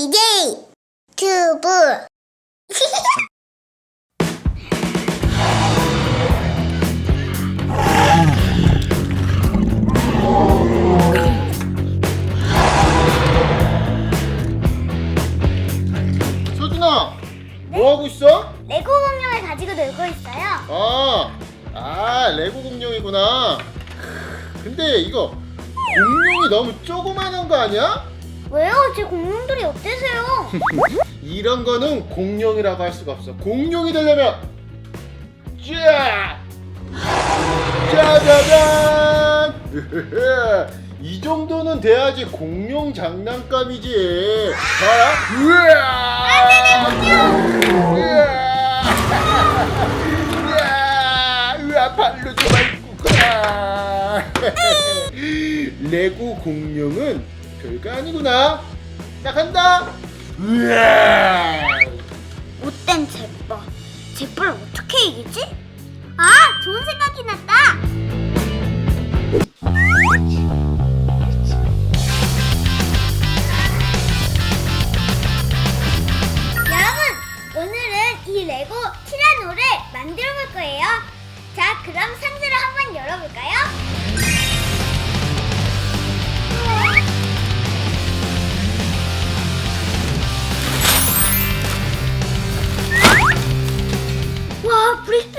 DJ 튜브 서준아 뭐 하고 있어? 레고 공룡을 가지고 놀고 있어요. 아, 아 레고 공룡이구나. 근데 이거 공룡이 너무 조그만한 거 아니야? 왜요? 제 공룡들이 어때서요? 이런 거는 공룡이라고 할 수가 없어. 공룡이 되려면 짜! 짜자잔! 이 정도는 돼야지 공룡 장난감이지. 봐라. 우와! 우와! 우와, 발로 좀 밟고 가. 레고 공룡은 별거 아니구나. 자, 간다. 우와! 못된 제뻘. 제뻘 어떻게 이기지? 아, 좋은 생각이 났다.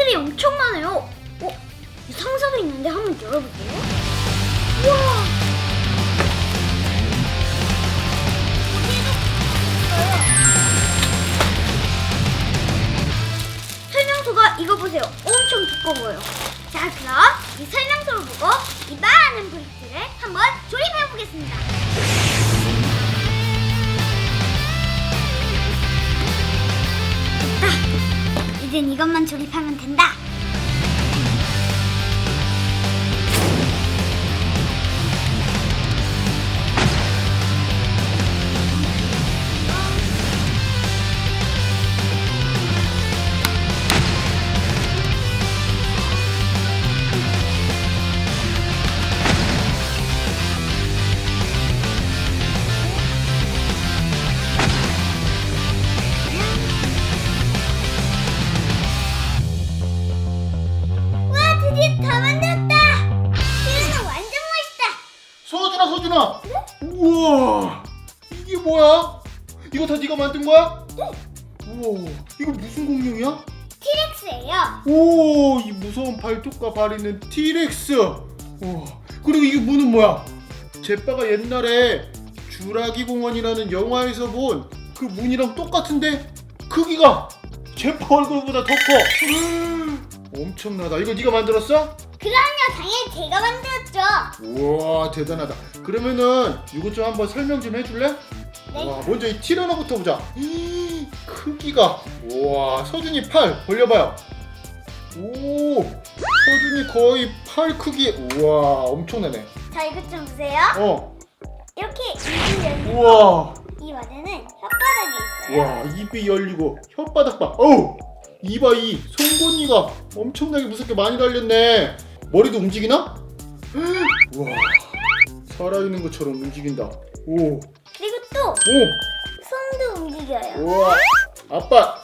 와, 브릭들이 엄청 많아요. 어, 이 상자가 있는데 한번 열어볼게요. 우와. 설명서가 이거 보세요. 엄청 두꺼워요. 자, 그럼 이 설명서를 보고 이 많은 브릭들을 한번 조립해 보겠습니다. 이젠 이것만 조립하면 된다. 이거 다 네가 만든 거야? 우와 이거 무슨 공룡이야? 티렉스예요. 오이 무서운 발톱과 발 있는 티렉스 우와 그리고 이게 문은 뭐야? 제빠가 옛날에 주라기 공원이라는 영화에서 본 그 문이랑 똑같은데 크기가 제빠 얼굴보다 더 커. 엄청나다. 이거 네가 만들었어? 그럼요, 당연히 제가 만들었죠. 우와 대단하다. 그러면은 이것 좀 한번 설명 좀 해줄래? 네. 와 먼저 이 티라노부터 보자. 이, 크기가 우와 서준이 팔 벌려봐요. 오 서준이 거의 팔 크기. 우와 엄청나네. 자, 이것 좀 보세요. 어 이렇게 입이 열리고 우와 이 와대는 혓바닥이 있어요. 와 입이 열리고 혓바닥 봐. 어우 이봐 이 송곳니가 엄청나게 무섭게 많이 달렸네. 머리도 움직이나? 우와 살아있는 것처럼 움직인다. 오. 또 오! 손도 움직여요. 우와! 아빠!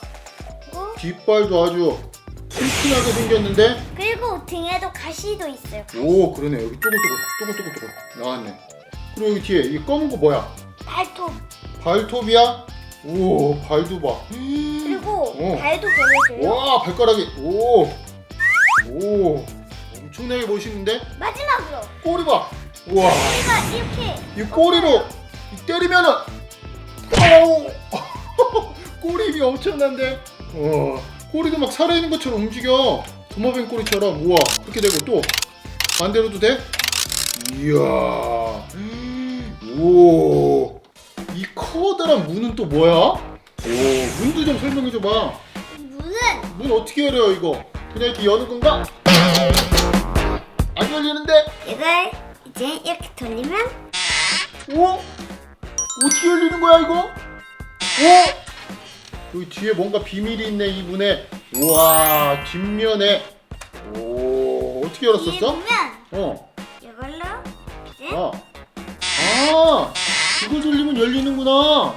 그리고, 뒷발도 아주 튼튼하게 생겼는데? 그리고 등에도 가시도 있어요. 오, 그러네. 여기 쪼글쪼글, 쪼글쪼글쪼글 나왔네. 그리고 여기 뒤에 이 검은 거 뭐야? 발톱. 발톱이야? 오, 발도 봐. 그리고 어. 발도 보여줘요. 와, 발가락이. 오! 오! 엄청나게 멋있는데? 마지막으로 꼬리 봐! 우와! 이렇게 이 꼬리로 이 때리면은 아우! 꼬리 이 엄청난데? 어, 꼬리도 막 살아있는 것처럼 움직여. 도마뱀 꼬리처럼. 우와, 그렇게 되고 또 반대로도 돼? 이야. 오. 이 커다란 문은 또 뭐야? 오, 문도 좀 설명해 줘봐. 문은 문 어떻게 열어요, 이거? 그냥 이렇게 여는 건가? 안 열리는데? 이걸 이제 이렇게 돌리면 오? 어떻게 열리는 거야 이거? 오? 여기 뒤에 뭔가 비밀이 있네 이 문에 우와 뒷면에 오 어떻게 뒤에 열었었어? 보면 어. 이걸로 이제 아. 아 그거 돌리면 열리는구나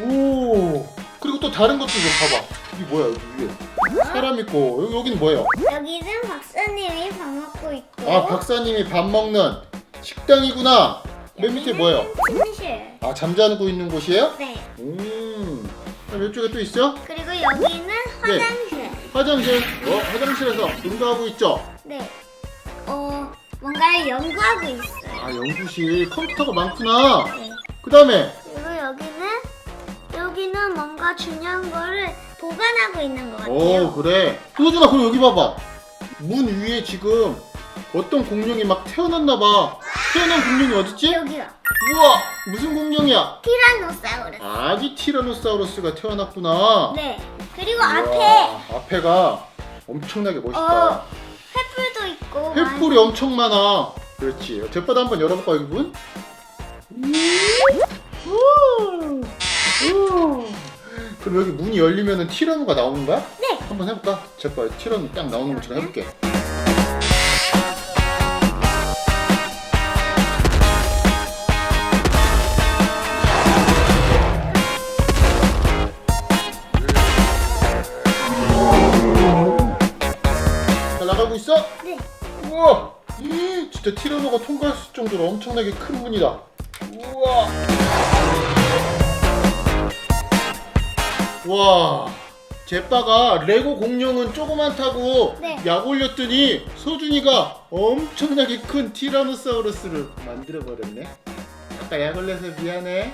오 그리고 또 다른 것도 좀 봐봐 이게 뭐야 여기 위에 사람 있고 여기, 여기는 뭐예요? 여기는 박사님이 밥 먹고 있고. 아 박사님이 밥 먹는 식당이구나 맨 밑에 뭐예요? 침실. 아 잠자고 있는 곳이에요? 네. 음 그럼 이쪽에 또 있어? 그리고 여기는 화장실. 화장실 어? 화장실에서 운동하고 있죠? 네. 어, 뭔가를 연구하고 있어요. 아 연구실 컴퓨터가 많구나 네. 그 다음에 그리고 여기는 여기는 뭔가 중요한 거를 보관하고 있는 것 같아요. 오 그래 소준아 그럼 여기 봐봐 문 위에 지금 어떤 공룡이 막 태어났나 봐 태어난 공룡이 어딨지? 여기요. 우와 무슨 공룡이야? 티라노사우루스. 아기 티라노사우루스가 태어났구나 네. 그리고 우와, 앞에 앞에가 엄청나게 멋있다 어, 횃불도 있고. 횃불이 엄청 많아 그렇지 제바도 한번 열어볼까? 우! 우! 그럼 여기 문이 열리면 티라노가 나오는 거야? 네. 한번 해볼까? 제바 티라노 딱 나오는 것처럼 해볼게 수 있을 정도로 엄청나게 큰 문이다. 우와! 와! 제빠가 레고 공룡은 조그만다고 네. 약 올렸더니 소준이가 엄청나게 큰 티라노사우루스를 만들어 버렸네. 아까 약 올려서 미안해.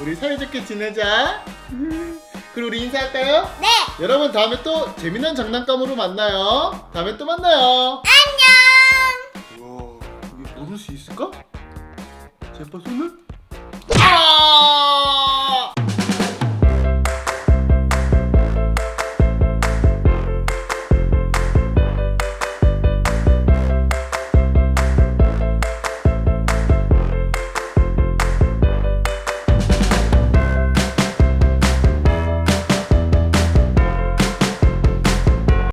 우리 사이좋게 지내자. 그리고 우리 인사할까요? 네. 여러분 다음에 또 재미난 장난감으로 만나요. 다음에 또 만나요. 모를 수 있을까? 제빠 손을?